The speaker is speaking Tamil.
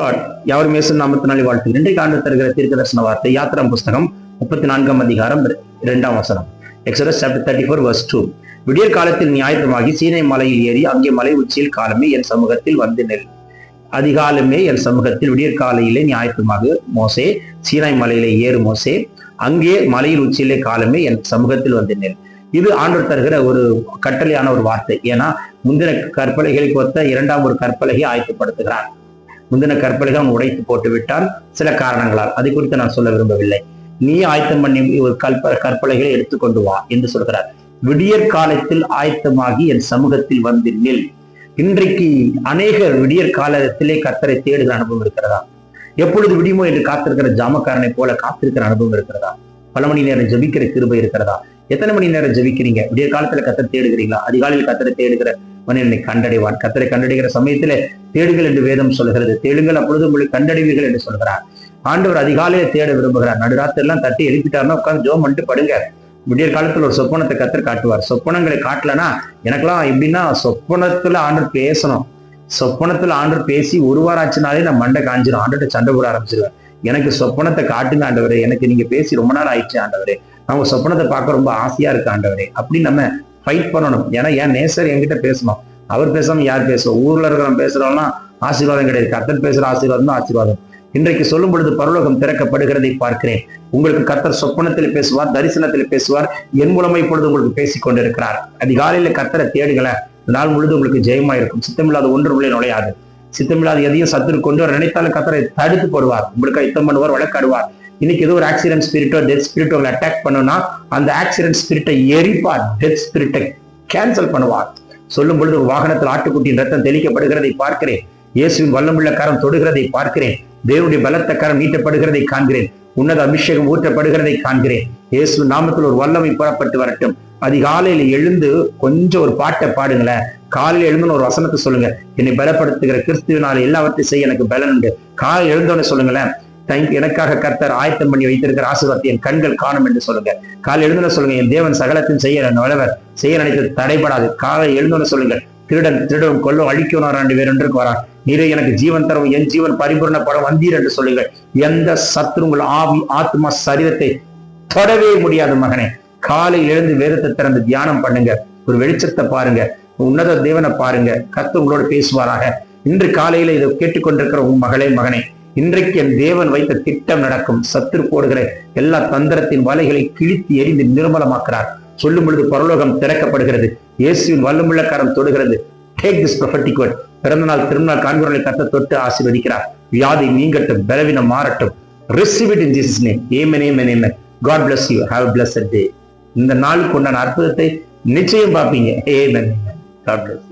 லார்ட் யாவர் மேசன் நாமத்தினாலே வாழ்த்து. இன்றைக்கு ஆண்டு தருகிற தீர்க்க தரிசன வார்த்தை யாத்திரம் புஸ்தகம் முப்பத்தி நான்காம் அதிகாரம் இரண்டாம் வசனம். Exodus chapter thirty four verse two விடியற் காலத்தில் நியாயத்தமாகி சீனை மலையில் ஏறி அங்கே மலை உச்சியில் காலமே என் சமூகத்தில் வந்து நெல். அதிகாலமே என் சமூகத்தில் விடியற் காலையிலே நியாயத்தமாக மோசே. சீனாய் மலையிலே ஏறு மோசே. அங்கே மலையில் உச்சியிலே காலமே என் சமூகத்தில் வந்து நெல். இது ஆண்டவர் தருகிற ஒரு கட்டளையான ஒரு வார்த்தை. ஏன்னா முந்தின கற்பலைகளுக்கு ஒத்த இரண்டாம் ஒரு கற்பலகை ஆயத்தப்படுத்துகிறார். முந்தின கற்பலைகள் அவன் உடைத்து போட்டு விட்டான் சில காரணங்களால். அதை குறித்து நான் சொல்ல விரும்பவில்லை. நீ ஆயத்தம் பண்ணி ஒரு கற்ப கற்பலைகளை எடுத்துக்கொண்டு வா என்று சொல்கிறார். விடியற் காலத்தில் ஆயத்தமாகி என் சமூகத்தில் வந்து நில். இன்றைக்கு அநேக விடியற் காலத்திலே கத்தரை தேடுகிற அனுபவம் இருக்கிறதா? எப்பொழுது விடியுமோ என்று காத்திருக்கிற ஜாமக்காரனை போல காத்திருக்கிற அனுபவம் இருக்கிறதா? பல மணி நேரம் ஜபிக்கிற கிருபை இருக்கிறதா? எத்தனை மணி நேரம் ஜபிக்கிறீங்க? விடிய காலத்துல கத்தரை தேடுகிறீங்களா? அதிகாலையில் கத்தரை தேடுகிற மனிதனை கண்டடைவான். கத்தரை கண்டடைகிற சமயத்திலே தேடுங்கள் என்று வேதம் சொல்கிறது தேடுங்கள் அப்பொழுது உங்களை கண்டடைவீர்கள் என்று சொல்கிறார். ஆண்டவர் அதிகாலையில தேட விரும்புகிறார். நடுராத்திரி எல்லாம் தட்டி எழுப்பிட்டாருன்னா உட்காந்து ஜோம் பண்ணிட்டு படுங்க. விடியற் காலத்துல ஒரு சொப்பனத்தை கத்தர் காட்டுவார். சொப்பனங்களை காட்டலனா எனக்கெல்லாம் எப்படின்னா சொப்பனத்துல ஆண்டர் பேசணும். சொப்பனத்துல ஆண்டர் பேசி ஒரு வாரம் ஆச்சுனாலே நான் மண்டை காஞ்சிடும் ஆண்டர்கிட்ட சண்டை போட ஆரம்பிச்சிருவேன். எனக்கு சொப்பனத்தை காட்டுங்க ஆண்டவரே. எனக்கு நீங்க பேசி ரொம்ப நாள் ஆயிடுச்சு ஆண்டவரே. அவங்க சொப்பனத்தை பார்க்க ரொம்ப ஆசையா இருக்கு ஆண்டவரே. அப்படின்னு நம்ம ஃபைட் பண்ணணும். ஏன்னா என் நேசர் என்கிட்ட பேசணும். அவர் பேசாம யார் பேசுவோம் ஊர்ல இருக்கிறவன் பேசுறவனா ஆசீர்வாதம் கிடையாது. கத்தர் பேசுற ஆசீர்வாதம் தான் ஆசீர்வாதம். இன்றைக்கு சொல்லும் பொழுது பரலோகம் திறக்கப்படுகிறதை பார்க்கிறேன். உங்களுக்கு கத்தர் சொப்பனத்தில் பேசுவார் தரிசனத்தில் பேசுவார். என் மூலமா இப்பொழுது உங்களுக்கு பேசிக் கொண்டிருக்கிறார். அதிகாலையில கத்தரை தேடுங்களேன் நாள் முழுது உங்களுக்கு ஜெயமா இருக்கும் சித்தமில்லாத ஒன்று உள்ளே நுழையாது. சித்தமில்லாத எதையும் சத்துரு கொண்டு வர நினைத்தாலும் கத்தரை தடுத்து போடுவார். உங்களுக்கு யுத்தம் பண்ணுவார் வழக்காடுவார். இன்னைக்கு ஏதோ ஒரு ஆக்சிடென்ட் ஸ்பிரிட்டோ டெத் ஸ்பிரிட்டோ அட்டாக் பண்ணுனா அந்த ஆக்சிடென்ட் ஸ்பிரிட்டை எரிப்பார் டெத் ஸ்பிரிட்டை கேன்சல் பண்ணுவார் சொல்லும் பொழுது வாகனத்தில் ஆட்டுக்குட்டியின் ரத்தம் தெளிக்கப்படுகிறதை பார்க்கிறேன். இயேசுவின் வல்லமுள்ள கரம் தொடுகிறதை பார்க்கிறேன். தேவனுடைய பலத்த கரம் நீட்டப்படுகிறதை காண்கிறேன். உன்னத அபிஷேகம் ஊற்றப்படுகிறதை காண்கிறேன். இயேசு நாமத்தில் ஒரு வல்லமை புறப்பட்டு வரட்டும். அதிகாலையில் எழுந்து கொஞ்சம் ஒரு பாட்டை பாடுங்களேன். காலையில் எழுந்துன்னு ஒரு வசனத்தை சொல்லுங்க. என்னை பலப்படுத்துகிற கிறிஸ்துவனால எல்லாவற்றையும் செய்ய எனக்கு பலன் உண்டு. காலை எழுந்தோன்னு சொல்லுங்களேன். எனக்காக கர்த்தர் ஆயத்தம் பண்ணி வைத்திருக்கிற ஆசீர்வாதத்தை என் கண்கள் காணும் என்று சொல்லுங்க. காலை எழுந்தோன்னு சொல்லுங்க என் தேவன் சகலத்தின் செய்ய வளவர் செய்ய நினைத்தது தடைபடாது. காலை எழுந்தன சொல்லுங்க திருடன் திருடன் கொல்லும் அழிக்கணும் ரெண்டு பேர் என்று வரான் நீரே எனக்கு ஜீவன் தரும் என் ஜீவன் பரிபூர்ணப்படம் வந்தீர் என்று சொல்லுங்கள். எந்த சத்ரு உங்கள் ஆவி ஆத்மா சரீரத்தை தொடவே முடியாது மகனே. காலை எழுந்து வேதத்தை திறந்து தியானம் பண்ணுங்க. ஒரு வெளிச்சத்தை பாருங்க. உன்னத தேவனை பாருங்க. கத்து உங்களோட பேசுவாராக. இன்று காலையில இதை கேட்டுக்கொண்டிருக்கிற உன் மகளே மகனே இன்றைக்கு என் தேவன் வைத்த திட்டம் நடக்கும். சத்துரு போடுகிற எல்லா தந்திரத்தின் வலைகளை கிழித்து எரிந்து நிர்மலமாக்குறார். சொல்லும் பொழுது பரலோகம் திறக்கப்படுகிறது. இயேசுவின் வல்லமுள்ளக்காரம் தொடுகிறது. டேக் திஸ் ப்ரொஃபட்டிக் வேர்ட் பிறந்தநாள் திருநாள் காண்பவர்களை கத்த தொட்டு ஆசீர்வதிக்கிறார். வியாதி நீங்கட்டும் பலவீனம் மாறட்டும். Receive it in Jesus name amen amen amen God bless you have bless day இந்த நாளுக்கு உண்டான அற்புதத்தை நிச்சயம் பார்ப்பீங்க. Yemen God plus